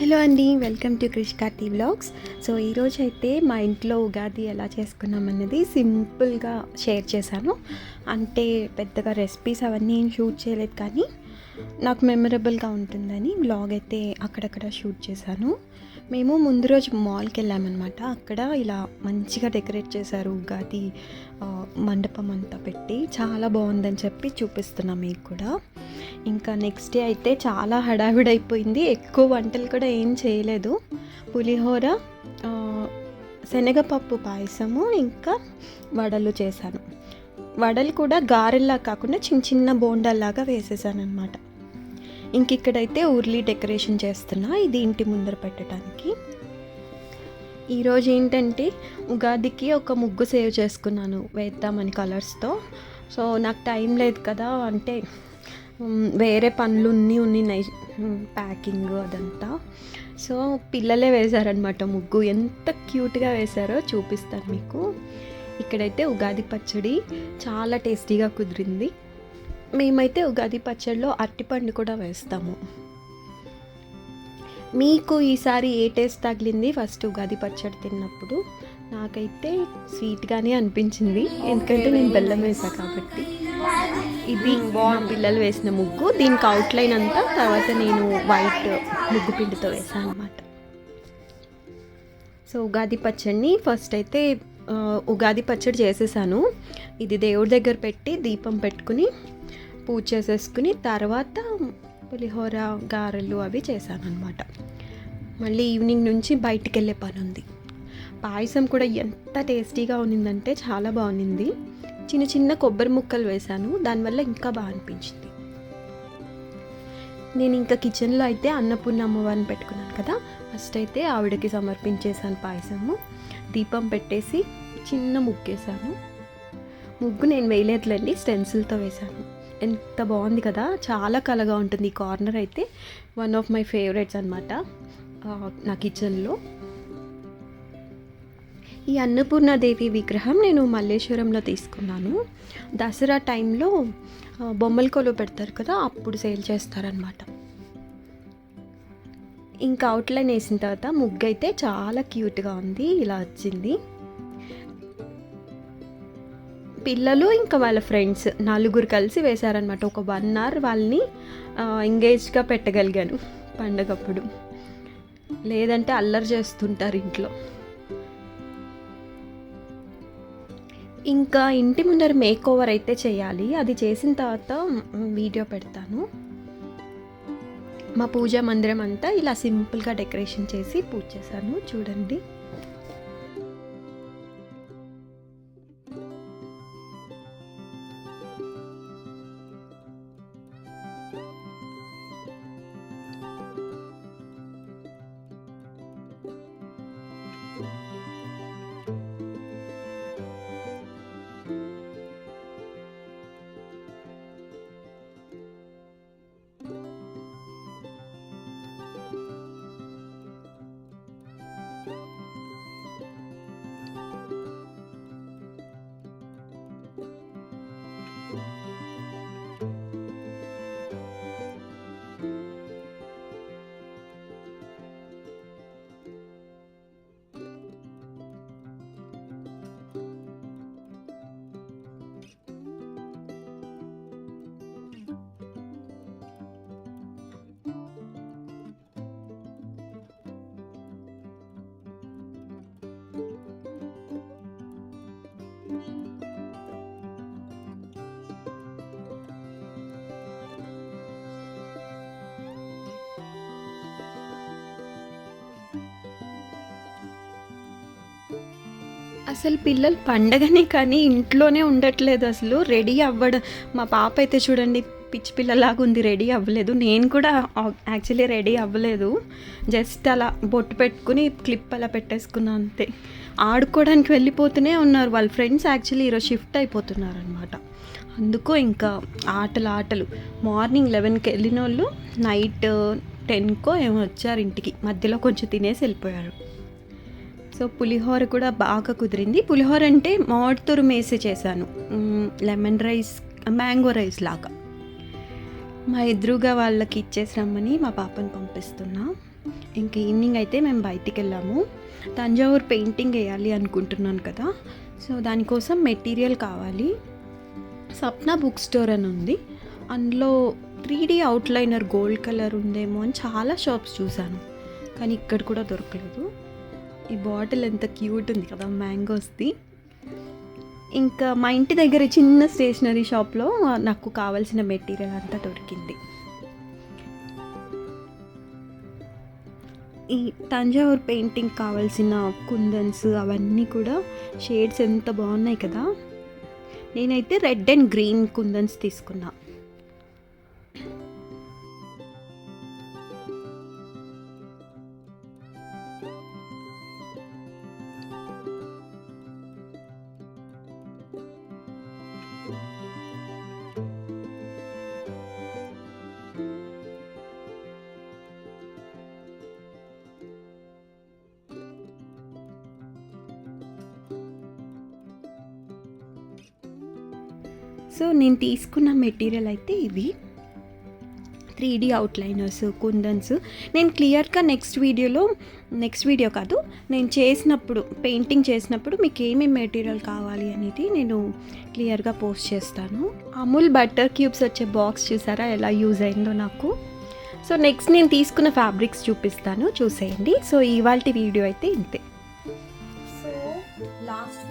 Hello అండి welcome to Krish Krishkarthi vlogs. So ఈరోజు అయితే మా ఇంట్లో ఉగాది ఎలా చేసుకున్నాం అన్నది సింపుల్గా షేర్ చేశాను. అంటే పెద్దగా రెసిపీస్ అవన్నీ ఏం షూట్ చేయలేదు కానీ నాకు మెమరబుల్గా ఉంటుందని వ్లాగ్ అయితే అక్కడక్కడ షూట్ చేశాను. మేము ముందు రోజు మాల్కి వెళ్ళామన్నమాట అక్కడ ఇలా మంచిగా డెకరేట్ చేశారు ఉగాది మండపం అంతా పెట్టి. చాలా బాగుందని చెప్పి చూపిస్తున్నాం మీకు కూడా. ఇంకా నెక్స్ట్ డే అయితే చాలా హడావిడైపోయింది. ఎక్కువ వంటలు కూడా ఏం చేయలేదు. పులిహోర శనగపప్పు పాయసము ఇంకా వడలు చేశాను. వడలు కూడా గారెల్లా కాకుండా చిన్న చిన్న బోండాల్లాగా వేసేసాను అనమాట ఇంక ఇక్కడైతే ఉర్లీ డెకరేషన్ చేస్తున్నా ఇది ఇంటి ముందర పెట్టడానికి. ఈరోజు ఏంటంటే ఉగాదికి ఒక ముగ్గు సేవ్ చేసుకున్నాను వేద్దామని కలర్స్తో. సో నాకు టైం లేదు కదా అంటే వేరే పనులు ఉన్ని ఉన్నాయి ప్యాకింగ్ అదంతా. సో పిల్లలే వేశారనమాట ముగ్గు. ఎంత క్యూట్గా వేశారో చూపిస్తాను మీకు. ఇక్కడైతే ఉగాది పచ్చడి చాలా టేస్టీగా కుదిరింది. మేమైతే ఉగాది పచ్చడిలో అరటిపండు కూడా వేస్తాము. మీకు ఈసారి ఏ టేస్ట్ తగిలింది ఫస్ట్ ఉగాది పచ్చడి తిన్నప్పుడు? నాకైతే స్వీట్గానే అనిపించింది. ఎందుకంటే నేను బెల్లం వేసా కాబట్టి. ఇది పిల్లలు వేసిన ముగ్గు. దీనికి అవుట్లైన్ అంతా తర్వాత నేను వైట్ ముగ్గు పిండితో వేసాను అనమాట సో ఉగాది పచ్చడిని ఫస్ట్ అయితే ఉగాది పచ్చడి చేసేసాను. ఇది దేవుడి దగ్గర పెట్టి దీపం పెట్టుకుని పూజ చేసేసుకుని తర్వాత పులిహోర గారెలు అవి చేశాను అనమాట మళ్ళీ ఈవినింగ్ నుంచి బయటికి వెళ్ళే పని ఉంది పాయసం కూడా ఎంత టేస్టీగా ఉన్నిందంటే చాలా బాగుంది చిన్న చిన్న కొబ్బరి ముక్కలు వేశాను. దానివల్ల ఇంకా బాగా అనిపించింది. నేను ఇంకా కిచెన్లో అయితే అన్నపూర్ణ అమ్మవారిని పెట్టుకున్నాను కదా. ఫస్ట్ అయితే ఆవిడకి సమర్పించేసాను పాయసము. దీపం పెట్టేసి చిన్న ముగ్గేసాను ముగ్గు నేను వేయలేదులేండి స్టెన్సిల్తో వేశాను. ఎంత బాగుంది కదా. చాలా కలగా ఉంటుంది ఈ కార్నర్ అయితే. వన్ ఆఫ్ మై ఫేవరెట్స్ అనమాట నా కిచెన్లో. ఈ అన్నపూర్ణాదేవి విగ్రహం నేను మల్లేశ్వరంలో తీసుకున్నాను. దసరా టైంలో బొమ్మలు బొమ్మల కొలువు పెడతారు కదా అప్పుడు సేల్ చేస్తారనమాట ఇంకా అవుట్లైన్ వేసిన తర్వాత ముగ్గు అయితే చాలా క్యూట్గా ఉంది. ఇలా వచ్చింది. పిల్లలు ఇంకా వాళ్ళ ఫ్రెండ్స్ నలుగురు కలిసి వేశారనమాట ఒక వన్ అవర్ వాళ్ళని ఎంగేజ్గా పెట్టగలిగాను పండగప్పుడు. లేదంటే అల్లరి చేస్తుంటారు ఇంట్లో. ఇంకా ఇంటి ముందర మేక్ ఓవర్ అయితే చేయాలి. అది చేసిన తర్వాత వీడియో పెడతాను. మా పూజా మందిరం అంతా ఇలా సింపుల్గా డెకరేషన్ చేసి పూజ చేశాను. చూడండి. అసలు పిల్లలు పండగనే కానీ ఇంట్లోనే ఉండట్లేదు అసలు. రెడీ అవ్వడం. మా పాప అయితే చూడండి పిచ్చి పిల్లలాగా ఉంది రెడీ అవ్వలేదు. నేను కూడా యాక్చువల్లీ రెడీ అవ్వలేదు. జస్ట్ అలా బొట్టు పెట్టుకుని క్లిప్ అలా పెట్టేసుకున్నాను అంతే. ఆడుకోవడానికి వెళ్ళిపోతూనే ఉన్నారు. వాళ్ళ ఫ్రెండ్స్ యాక్చువల్లీ ఈరోజు షిఫ్ట్ అయిపోతున్నారు అనమాట అందుకు ఇంకా ఆటలు ఆటలు. మార్నింగ్ లెవెన్కి వెళ్ళిన వాళ్ళు నైట్ టెన్కో ఏమో వచ్చారు ఇంటికి. మధ్యలో కొంచెం తినేసి వెళ్ళిపోయారు. సో పులిహోర కూడా బాగా కుదిరింది. పులిహోర అంటే మామిడితూరు మేసి చేశాను. లెమన్ రైస్ మ్యాంగో రైస్ లాగా. మా ఎదురుగా వాళ్ళకి ఇచ్చేసి రమ్మని మా పాపని పంపిస్తున్నా. ఇంకా ఈవినింగ్ అయితే మేము బయటికి వెళ్ళాము తంజావూరు పెయింటింగ్ వేయాలి అనుకుంటున్నాను కదా. సో దానికోసం మెటీరియల్ కావాలి. సప్నా బుక్ స్టోర్ అని ఉంది. అందులో three D outliner gold colour ఉందేమో అని చాలా షాప్స్ చూశాను. కానీ ఇక్కడ కూడా దొరకలేదు. ఈ బాటిల్ ఎంత క్యూట్ ఉంది కదా మ్యాంగోస్ది. ఇంకా మా ఇంటి దగ్గర చిన్న స్టేషనరీ షాప్లో నాకు కావాల్సిన మెటీరియల్ అంతా దొరికింది. ఈ తంజావూర్ పెయింటింగ్ కావాల్సిన కుందన్స్ అవన్నీ కూడా షేడ్స్ ఎంత బాగున్నాయి కదా. నేనైతే రెడ్ అండ్ గ్రీన్ కుందన్స్ తీసుకున్నా. సో నేను తీసుకున్న మెటీరియల్ అయితే ఇవి త్రీ డీ అవుట్లైనర్స్ కుందన్స్. నేను క్లియర్గా నెక్స్ట్ వీడియోలో నెక్స్ట్ వీడియో కాదు నేను చేసినప్పుడు పెయింటింగ్ చేసినప్పుడు మీకు ఏమేమి మెటీరియల్ కావాలి అనేది నేను క్లియర్గా పోస్ట్ చేస్తాను. అమూల్ బటర్ క్యూబ్స్ వచ్చే బాక్స్ చూసారా ఎలా యూజ్ అయిందో నాకు. సో నెక్స్ట్ నేను తీసుకున్న ఫ్యాబ్రిక్స్ చూపిస్తాను చూసేయండి. సో ఇవాళ వీడియో అయితే ఇంతే. సో లాస్ట్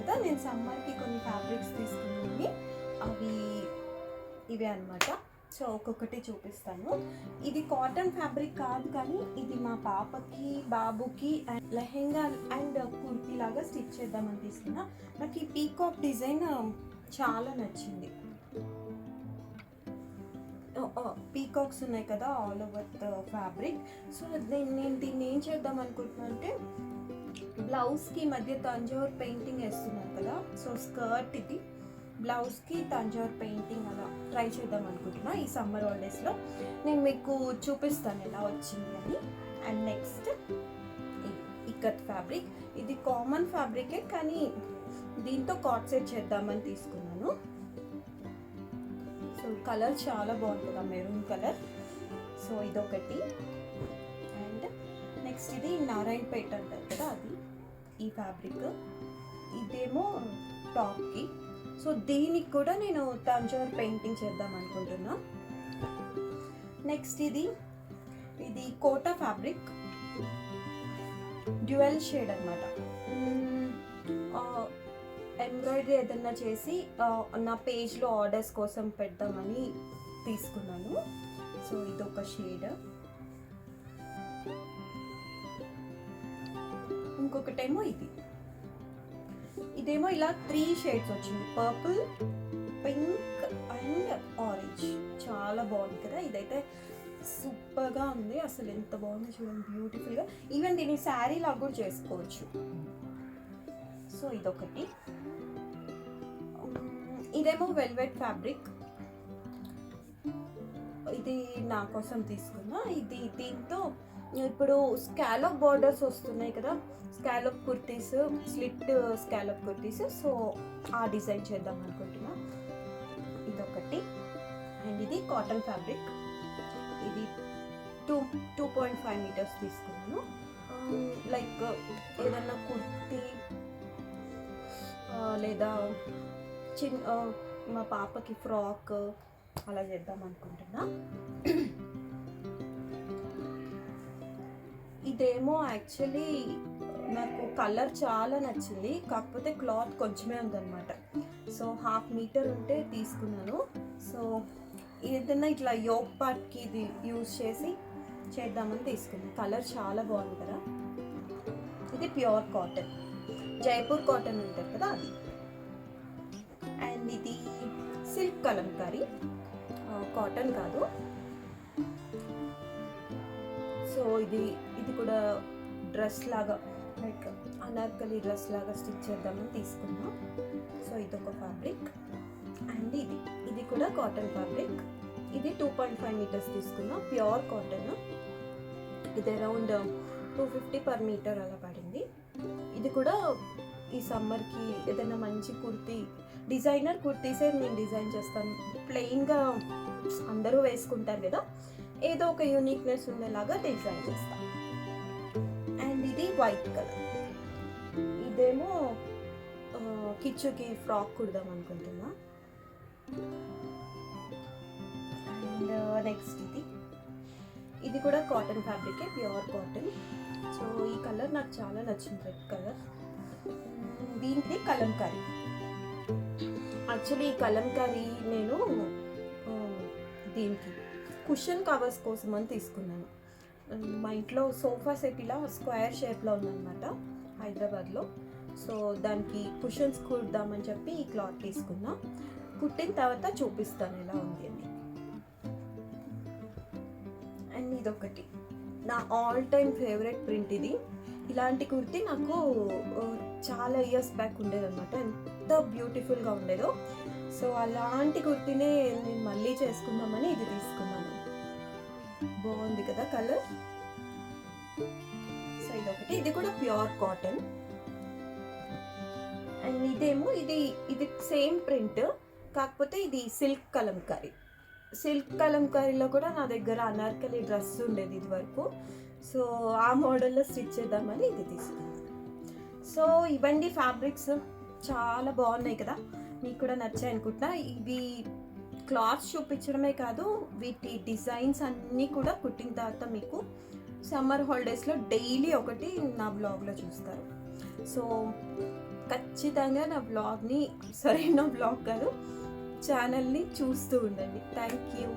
కదా నేను సమ్మర్కి కొన్ని ఫ్యాబ్రిక్స్ తీసుకున్నాను. అవి ఇవే అనమాట సో ఒక్కొక్కటి చూపిస్తాను. ఇది కాటన్ ఫ్యాబ్రిక్ కాదు కానీ ఇది మా పాపకి బాబుకి అండ్ లెహెంగా అండ్ కుర్తీ లాగా స్టిచ్ చేద్దామని తీసుకున్నా. నాకు ఈ పీకాక్ డిజైన్ చాలా నచ్చింది. పీకాక్స్ ఉన్నాయి కదా all over the fabric. So నేను నేను దీన్ని ఏం చేద్దాం అనుకుంటున్నాను అంటే బ్లౌజ్కి మధ్య తంజోర్ పెయింటింగ్ వేస్తున్నాను కదా సో స్కర్ట్ ఇది. బ్లౌజ్కి తంజోర్ పెయింటింగ్ అలా ట్రై చేద్దాం అనుకుంటున్నా ఈ సమ్మర్ హాలిడేస్లో. నేను మీకు చూపిస్తాను ఎలా వచ్చింది అని. And next ikat fabric. ఇది కామన్ ఫ్యాబ్రికే కానీ దీంతో కాట్ సెట్ చేద్దామని తీసుకున్నాను. సో కలర్ చాలా బాగుంటుంది? Maroon colour. సో ఇదొకటి. అండ్ నెక్స్ట్ ఇది నారాయణపేట అంటారు కదా అది. ఈ ఫ్యాబ్రిక్. ఇదేమో టాప్కి. సో దీనికి కూడా నేను తంజావూర్ పెయింటింగ్ చేద్దాం అనుకుంటున్నా. నెక్స్ట్ ఇది ఇది కోటా ఫ్యాబ్రిక్. డ్యువెల్ షేడ్ అనమాట ఎంబ్రాయిడరీ ఏదన్నా చేసి నా పేజ్లో ఆర్డర్స్ కోసం పెడదామని తీసుకున్నాను. సో ఇది ఒక షేడ్. ఇంకొకటేమో ఇది. ఇదేమో ఇలా త్రీ షేడ్స్ వచ్చింది. పర్పుల్ పింక్ అండ్ ఆరెంజ్ చాలా బాగుంది కదా? ఇదైతే సూపర్గా ఉంది. అసలు ఎంత బాగుందో చూడండి. బ్యూటిఫుల్గా ఈవెన్ దీన్ని శారీ లాగా కూడా చేసుకోవచ్చు. సో ఇదొకటి. ఇదేమో వెల్వెట్ ఫ్యాబ్రిక్ ఇది నా కోసం తీసుకున్నా. ఇది దీంతో ఇప్పుడు స్కాలప్ బార్డర్స్ వస్తున్నాయి కదా scallop kurtis slit scallop kurtis. So ఆ డిజైన్ చేద్దాం అనుకుంటున్నా. ఇదొకటి. అండ్ ఇది కాటన్ ఫ్యాబ్రిక్ ఇది two two point five metres తీసుకున్నాను. లైక్ ఏదన్నా కుర్తీ లేదా చిన్న మా పాపకి ఫ్రాక్ అలా చేద్దాం అనుకుంటున్నా. ఇదేమో యాక్చువల్లీ నాకు కలర్ చాలా నచ్చింది. కాకపోతే క్లాత్ కొంచెమే ఉందన్నమాట. సో హాఫ్ మీటర్ ఉంటే తీసుకున్నాను. సో ఏదైనా ఇట్లా యోగ్ పార్ట్కి ఇది యూజ్ చేసి చేద్దామని తీసుకున్నాను కలర్ చాలా బాగుంది కదా. ఇది ప్యూర్ కాటన్. జైపూర్ కాటన్ ఉంటుంది కదా అది. అండ్ ఇది సిల్క్ కలంకారీ. కాటన్ కాదు. సో ఇది ఇది కూడా డ్రెస్ లాగా లైక్ అనార్కలి డ్రెస్ లాగా స్టిచ్ చేద్దామని తీసుకున్నా సో ఇదొక ఫ్యాబ్రిక్ అండ్ ఇది ఇది కూడా కాటన్ ఫ్యాబ్రిక్ ఇది టూ పాయింట్ ఫైవ్ మీటర్స్ తీసుకున్నాం ప్యూర్ కాటన్ ఇది around two fifty per metre అలా పడింది. ఇది కూడా ఈ సమ్మర్కి ఏదైనా మంచి కుర్తీ డిజైనర్ కుర్తీసే నేను డిజైన్ చేస్తాను. ప్లెయిన్గా అందరూ వేసుకుంటారు కదా ఏదో ఒక యూనిక్నెస్ ఉండేలాగా డిజైన్ చేస్తాను అండ్ ఇది వైట్ కలర్ ఇదేమో కిచ్చుకి ఫ్రాక్ కుడదాం అనుకుంటున్నా. అండ్ నెక్స్ట్ ఇది. ఇది కూడా కాటన్ ఫ్యాబ్రికే ప్యూర్ కాటన్ సో ఈ కలర్ నాకు చాలా నచ్చింది రెడ్ కలర్ దీనికి కలంకారీ. యాక్చువల్లీ ఈ కలంకారీ నేను దీనికి కుషన్ కవర్స్ కోసం అని తీసుకున్నాను. మా ఇంట్లో సోఫా సెట్ ఇలా స్క్వేర్ షేప్లో ఉందన్నమాట హైదరాబాద్లో. సో దానికి కుషన్స్ కుడదామని చెప్పి ఈ క్లాత్ తీసుకున్నా. కుట్టిన తర్వాత చూపిస్తాను ఎలా ఉంది అని. అండ్ ఇదొకటి. నా ఆల్ టైమ్ ఫేవరెట్ ప్రింట్ ఇది. ఇలాంటి కుర్తి నాకు చాలా ఇయర్స్ బ్యాక్ ఉండేదన్నమాట. ఎంత బ్యూటిఫుల్గా ఉండేదో. సో అలాంటి కుర్తినే నేను మళ్ళీ చేసుకుందామని ఇది తీసుకున్నాను బాగుంది కదా కలర్? సో ఇదొకటి. ఇది కూడా ప్యూర్ కాటన్. అండ్ ఇదేమో ఇది ఇది సేమ్ ప్రింట్ కాకపోతే ఇది సిల్క్ కలంకారీ. సిల్క్ కలంకారీలో కూడా నా దగ్గర అనార్కలి డ్రెస్ ఉండేది ఇది వరకు సో ఆ మోడల్లో స్టిచ్ చేద్దామని ఇది తీసుకున్నాను. సో ఇవండి ఫ్యాబ్రిక్స్. చాలా బాగున్నాయి కదా. మీకు కూడా నచ్చాయి అనుకుంటున్నా. ఇవి క్లాత్స్ చూపించడమే కాదు వీటి డిజైన్స్ అన్నీ కూడా కుట్టిన తర్వాత మీకు సమ్మర్ హాలిడేస్లో డైలీ ఒకటి నా బ్లాగ్లో చూస్తారు. సో ఖచ్చితంగా నా బ్లాగ్ని సరైన నా బ్లాగ్ కాదు ఛానల్ని చూస్తూ ఉండండి. Thank you.